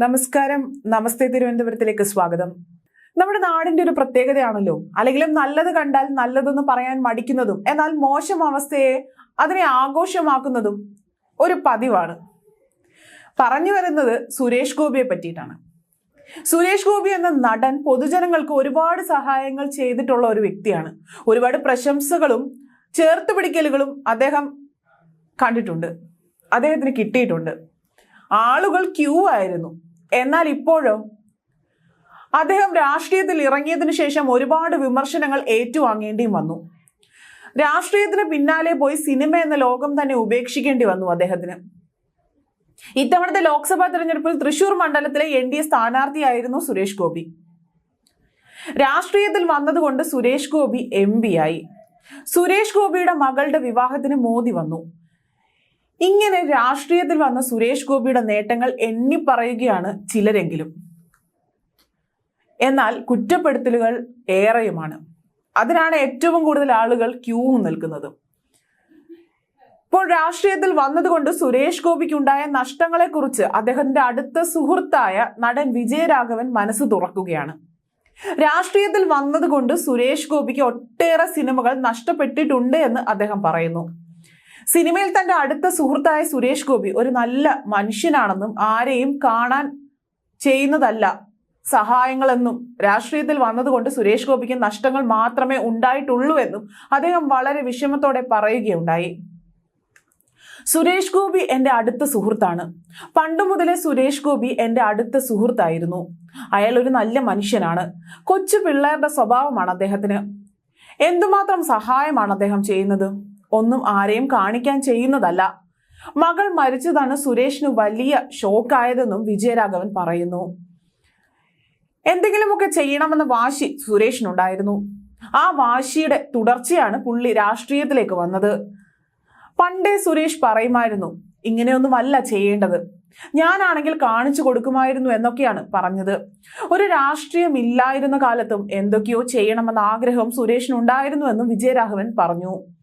നമസ്കാരം. നമസ്തേ തിരുവനന്തപുരത്തിലേക്ക് സ്വാഗതം. നമ്മുടെ നാടിന്റെ ഒരു പ്രത്യേകതയാണല്ലോ. അല്ലെങ്കിലും നല്ലത് കണ്ടാൽ നല്ലതെന്ന് പറയാൻ മടിക്കുന്നതും എന്നാൽ മോശം അവസ്ഥയെ അതിനെ ആഘോഷമാക്കുന്നതും ഒരു പതിവാണ്. പറഞ്ഞു വരുന്നത് സുരേഷ് ഗോപിയെ പറ്റിയിട്ടാണ്. സുരേഷ് ഗോപി എന്ന നടൻ പൊതുജനങ്ങൾക്ക് ഒരുപാട് സഹായങ്ങൾ ചെയ്തിട്ടുള്ള ഒരു വ്യക്തിയാണ്. ഒരുപാട് പ്രശംസകളും ചേർത്ത് പിടിക്കലുകളും അദ്ദേഹം കണ്ടിട്ടുണ്ട്. അദ്ദേഹത്തിന് കിട്ടിയിട്ടുണ്ട്. ആളുകൾ ക്യൂ ആയിരുന്നു. എന്നാൽ ഇപ്പോഴോ? അദ്ദേഹം രാഷ്ട്രീയത്തിൽ ഇറങ്ങിയതിനു ശേഷം ഒരുപാട് വിമർശനങ്ങൾ ഏറ്റുവാങ്ങേണ്ടിയും വന്നു. രാഷ്ട്രീയത്തിന് പിന്നാലെ പോയി സിനിമ എന്ന ലോകം തന്നെ ഉപേക്ഷിക്കേണ്ടി വന്നു അദ്ദേഹത്തിന്. ഇത്തവണത്തെ ലോക്സഭാ തെരഞ്ഞെടുപ്പിൽ തൃശൂർ മണ്ഡലത്തിലെ എൻ ഡി എ സ്ഥാനാർത്ഥിയായിരുന്നു സുരേഷ് ഗോപി. രാഷ്ട്രീയത്തിൽ വന്നതുകൊണ്ട് സുരേഷ് ഗോപി എം ആയി. സുരേഷ് ഗോപിയുടെ മകളുടെ വിവാഹത്തിന് മോദി വന്നു. ഇങ്ങനെ രാഷ്ട്രീയത്തിൽ വന്ന സുരേഷ് ഗോപിയുടെ നേട്ടങ്ങൾ എണ്ണി പറയുകയാണ് ചിലരെങ്കിലും. എന്നാൽ കുറ്റപ്പെടുത്തലുകൾ ഏറെയുമാണ്. അതിനാണ് ഏറ്റവും കൂടുതൽ ആളുകൾ ക്യൂ നിൽക്കുന്നത്. ഇപ്പോൾ രാഷ്ട്രീയത്തിൽ വന്നതുകൊണ്ട് സുരേഷ് ഗോപിക്കുണ്ടായ നഷ്ടങ്ങളെക്കുറിച്ച് അദ്ദേഹത്തിന്റെ അടുത്ത സുഹൃത്തായ നടൻ വിജയരാഘവൻ മനസ്സ് തുറക്കുകയാണ്. രാഷ്ട്രീയത്തിൽ വന്നതുകൊണ്ട് സുരേഷ് ഗോപിക്ക് ഒട്ടേറെ സിനിമകൾ നഷ്ടപ്പെട്ടിട്ടുണ്ട് എന്ന് അദ്ദേഹം പറയുന്നു. സിനിമയിൽ തന്റെ അടുത്ത സുഹൃത്തായ സുരേഷ് ഗോപി ഒരു നല്ല മനുഷ്യനാണെന്നും ആരെയും കാണാൻ ചെയ്യുന്നതല്ല സഹായങ്ങളെന്നും രാഷ്ട്രീയത്തിൽ വന്നതുകൊണ്ട് സുരേഷ് ഗോപിക്ക് നഷ്ടങ്ങൾ മാത്രമേ ഉണ്ടായിട്ടുള്ളൂ എന്നും അദ്ദേഹം വളരെ വിഷമത്തോടെ പറയുകയുണ്ടായി. സുരേഷ് ഗോപി എന്റെ അടുത്ത സുഹൃത്താണ്. പണ്ട് മുതലേ സുരേഷ് ഗോപി എന്റെ അടുത്ത സുഹൃത്തായിരുന്നു. അയാൾ ഒരു നല്ല മനുഷ്യനാണ്. കൊച്ചു പിള്ളേരുടെ സ്വഭാവമാണ് അദ്ദേഹത്തിന്. എന്തുമാത്രം സഹായമാണ് അദ്ദേഹം ചെയ്യുന്നത്? ഒന്നും ആരെയും കാണിക്കാൻ ചെയ്യുന്നതല്ല. മകൾ മരിച്ചതാണ് സുരേഷിന് വലിയ ഷോക്കായതെന്നും വിജയരാഘവൻ പറയുന്നു. എന്തെങ്കിലുമൊക്കെ ചെയ്യണമെന്ന വാശി സുരേഷിനുണ്ടായിരുന്നു. ആ വാശിയുടെ തുടർച്ചയാണ് പുള്ളി രാഷ്ട്രീയത്തിലേക്ക് വന്നത്. പണ്ടേ സുരേഷ് പറയുമായിരുന്നു ഇങ്ങനെയൊന്നുമല്ല ചെയ്യേണ്ടത്. ഞാനാണെങ്കിൽ കാണിച്ചു കൊടുക്കുമായിരുന്നു എന്നൊക്കെയാണ് പറഞ്ഞത്. ഒരു രാഷ്ട്രീയം ഇല്ലായിരുന്ന കാലത്തും എന്തൊക്കെയോ ചെയ്യണമെന്ന ആഗ്രഹം സുരേഷിനുണ്ടായിരുന്നു എന്നും വിജയരാഘവൻ പറഞ്ഞു.